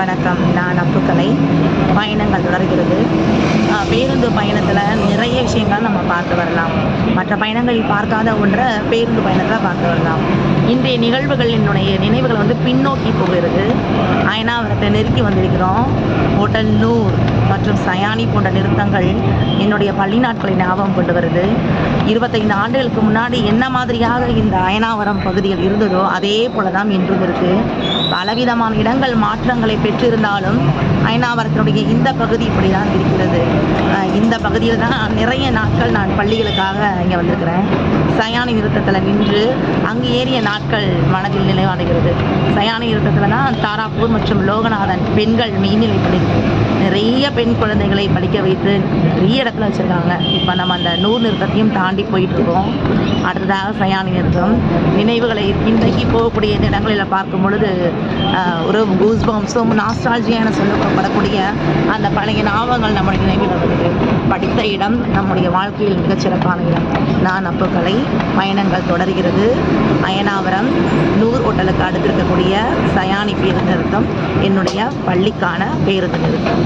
வணக்கம். நான் அப்புக்கலை பயணங்கள் தொடர்கிறது. பேருந்து பயணத்தில் நிறைய விஷயங்கள் நம்ம பார்த்து வரலாம். மற்ற பயணங்களில் பார்க்காத ஒன்றை பேருந்து பயணத்தில் பார்த்து வரலாம். இன்றைய நிகழ்வுகள் என்னுடைய நினைவுகள் வந்து பின்னோக்கி போகிறது. அயனாவரத்தை நெருக்கி வந்திருக்கிறோம். ஹோட்டல் நூர் மற்றும் சயானி போன்ற நிறுத்தங்கள் என்னுடைய பள்ளி நாட்களை ஞாபகம் கொண்டு வருது. இருபத்தைந்து ஆண்டுகளுக்கு முன்னாடி என்ன மாதிரியாக இந்த அயனாவரம் பகுதியில் இருந்ததோ அதே போல தான் இன்றும் இருக்குது பலவிதமான இடங்கள் மாற்றங்களை பெற்றிருந்தாலும் ஐநாவரத்தினுடைய இந்த பகுதி இப்படி தான் இருக்கிறது இந்த பகுதியில் தான் நிறைய நாட்கள் நான் பள்ளிகளுக்காக இங்கே வந்திருக்கிறேன். சயானி நிறுத்தத்தில் நின்று அங்கு ஏறிய நாட்கள் மனதில் நினைவாடுகிறது. சயானி நிறுத்தத்தில் தான் தாராப்பூர் மற்றும் லோகநாதன் பெண்கள் மெய்நிலை நிறைய பெண் குழந்தைகளை படிக்க வைத்து நிறைய இடத்துல வச்சுருக்காங்க. இப்போ நம்ம அந்த நூறு நிறுத்தத்தையும் தாண்டி போயிட்டுருக்கோம் அடுத்ததாக சயானி நிறுத்தம். நினைவுகளை இன்றைக்கு போகக்கூடிய இந்த இடங்களில் பார்க்கும் பொழுது ஒரு கூஸ்பம்ஸும் நாஸ்டாலஜியா நாஸ்டாலஜியான சொல்லப்படக்கூடிய அந்த பழைய ஞாபகங்கள் நம்முடைய நினைவில் வருகிறது படித்த இடம் நம்முடைய வாழ்க்கையில் மிகச்சிறப்பான இடம். நான் அப்புக்கலை பயணங்கள் தொடர்கிறது. அயனாவரம் நூர் ஹோட்டலுக்கு அடுத்திருக்கக்கூடிய சயானி பேருந்து நிறுத்தம் என்னுடைய பள்ளிக்கான பேருந்து நிறுத்தம்.